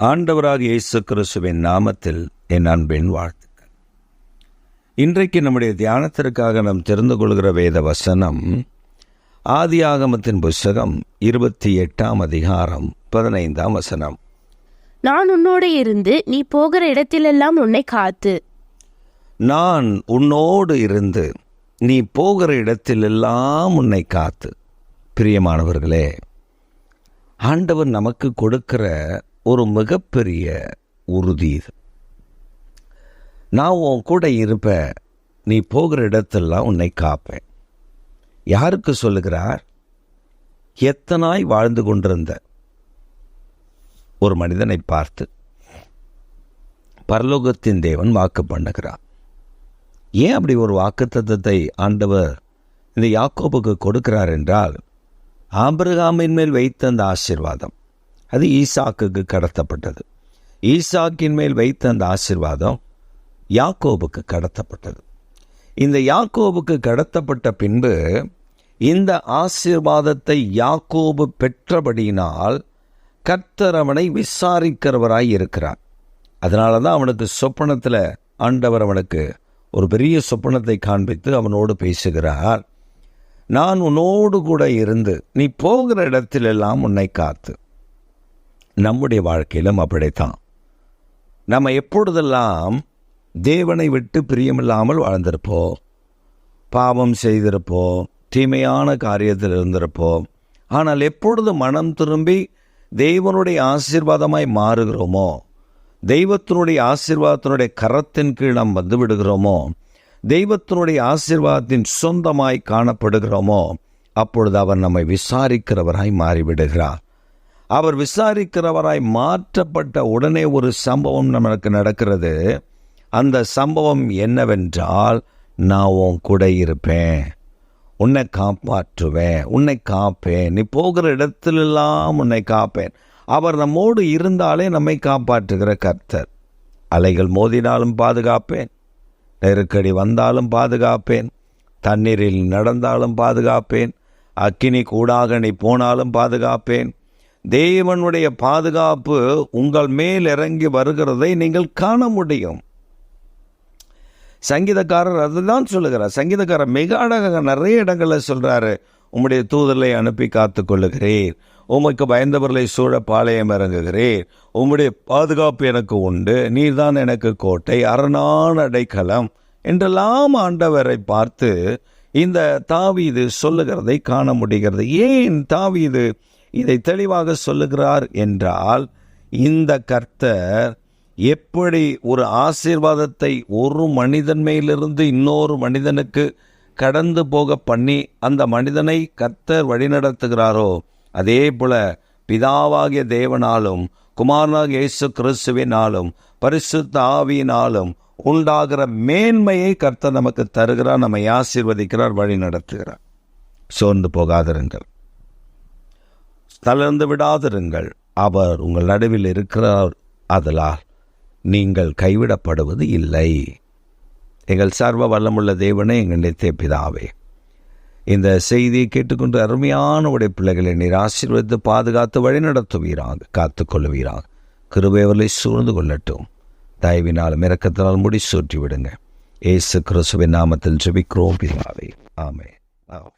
ஆண்டவராக இயேசு கிறிஸ்துவின் நாமத்தில் என் அன்பின் வாழ்த்துக்கள். இன்றைக்கு நம்முடைய தியானத்திற்காக நாம் தெரிந்து கொள்கிற வேத வசனம் ஆதியாகமத்தின் புஸ்தகம் இருபத்தி எட்டாம் அதிகாரம் பதினைந்தாம் வசனம். நான் உன்னோடு இருந்து நீ போகிற இடத்திலெல்லாம் உன்னை காத்து. நான் உன்னோடு இருந்து நீ போகிற இடத்திலெல்லாம் உன்னை காத்து. பிரியமானவர்களே ஆண்டவர் நமக்கு கொடுக்கிற ஒரு மிகப்பெரிய உறுதி இது. நான் உன் கூட இருப்பேன். நீ போகிற இடத்தெல்லாம் உன்னை காப்பேன். யாருக்கு சொல்லுகிறார்? எத்தனாய் வாழ்ந்து கொண்டிருந்த ஒரு மனிதனை பார்த்து பரலோகத்தின் தேவன் வாக்கு பண்ணுகிறார். ஏன் அப்படி ஒரு வாக்குத்தத்தை ஆண்டவர் இந்த யாக்கோபுக்கு கொடுக்கிறார் என்றால் ஆபிரகாமின் மேல் வைத்த அந்த ஆசீர்வாதம். அது ஈசாக்குக்கு கடத்தப்பட்டது. ஈசாக்கின் மேல் வைத்த அந்த ஆசீர்வாதம் யாக்கோபுக்கு கடத்தப்பட்டது. இந்த யாக்கோபுக்கு கடத்தப்பட்ட பின்பு இந்த ஆசீர்வாதத்தை யாக்கோபு பெற்றபடியினால் கர்த்தர் அவனை விசாரிக்கிறவராய் இருக்கிறார். அதனால தான் அவனுக்கு சொப்பனத்தில் ஆண்டவர் அவனுக்கு ஒரு பெரிய சொப்பனத்தை காண்பித்து அவனோடு பேசுகிறார். நான் உன்னோடு கூட இருந்து நீ போகிற இடத்திலெல்லாம் உன்னை காத்து நம்முடைய வாழ்க்கையிலும் அப்படித்தான். நம்ம எப்பொழுதெல்லாம் தேவனை விட்டு பிரியமில்லாமல் வாழ்ந்திருப்போம் பாவம் செய்திருப்போம் தீமையான காரியத்தில் இருந்திருப்போம் ஆனால் எப்பொழுது மனம் திரும்பி தெய்வனுடைய ஆசீர்வாதமாய் மாறுகிறோமோ தெய்வத்தினுடைய ஆசீர்வாதத்தினுடைய கரத்தின் கீழ் நாம் வந்து விடுகிறோமோ தெய்வத்தினுடைய ஆசீர்வாதத்தின் சொந்தமாய் காணப்படுகிறோமோ அப்பொழுது அவர் நம்மை விசாரிக்கிறவராய் மாறிவிடுகிறார். அவர் விசாரிக்கிறவராய் மாற்றப்பட்ட உடனே ஒரு சம்பவம் நமக்கு நடக்கிறது. அந்த சம்பவம் என்னவென்றால் நான் உன் கூட இருப்பேன். உன்னை காப்பாற்றுவேன். உன்னை காப்பேன். நீ போகிற இடத்திலெல்லாம் உன்னை காப்பேன். அவர் நம்மோடு இருந்தாலே நம்மை காப்பாற்றுகிற கர்த்தர். அலைகள் மோதினாலும் பாதுகாப்பேன். நெருக்கடி வந்தாலும் பாதுகாப்பேன். தண்ணீரில் நடந்தாலும் பாதுகாப்பேன். அக்கினி கூடாக நீ போனாலும் பாதுகாப்பேன். தேவனுடைய பாதுகாப்பு உங்கள் மேல் இறங்கி வருகிறதை நீங்கள் காண முடியும். சங்கீதக்காரர் அதுதான் சொல்லுகிறார். சங்கீதக்காரர் மிக அழகாக நிறைய இடங்களில் சொல்கிறாரு உம்முடைய தூதலை அனுப்பி காத்து கொள்ளுகிறேன் உமக்கு பயந்தவர்களை சூழ பாளையம் இறங்குகிறேன் உம்முடைய பாதுகாப்பு எனக்கு உண்டு. நீர்தான் எனக்கு கோட்டை அரணான அடைக்கலம் என்றெல்லாம் ஆண்டவரை பார்த்து இந்த தாவீது சொல்லுகிறதை காண முடிகிறது. ஏன் தாவீது இதை தெளிவாக சொல்லுகிறார் என்றால் இந்த கர்த்தர் எப்படி ஒரு ஆசீர்வாதத்தை ஒரு மனிதன் மேலிருந்து இன்னொரு மனிதனுக்கு கடந்து போக பண்ணி அந்த மனிதனை கர்த்தர் வழிநடத்துகிறாரோ அதே போல பிதாவாகிய தேவனாலும் குமாரனாக இயேசு கிறிஸ்துவினாலும் பரிசுத்த ஆவியினாலும் உண்டாகிற மேன்மையை கர்த்தர் நமக்கு தருகிறார் நம்மை ஆசீர்வதிக்கிறார் வழி நடத்துகிறார் சோர்ந்து போகாதிருங்கள். தளர்ந்து விடாதிருங்கள். அவர் உங்கள் நடுவில் இருக்கிறார். அதலால் நீங்கள் கைவிடப்படுவது இல்லை. எங்கள் சர்வ வல்லமுள்ள தேவனே எங்கள் நித்திய பிதாவே இந்த செய்தியை கேட்டுக்கொண்டு அருமையான உடைய பிள்ளைகளை நீர் ஆசீர்வதித்து பாதுகாத்து வழிநடத்துவீராக காத்து கொள்ளுவீராக. கிருபேவர்களை சூழ்ந்து கொள்ளட்டும். தயவினால் இறக்கத்தினால் முடி சூற்றி விடுங்க ஏசு கிறிஸ்துவின் நாமத்தில் ஜெபிக்கிறோம் பிதாவே. ஆமே ஆமே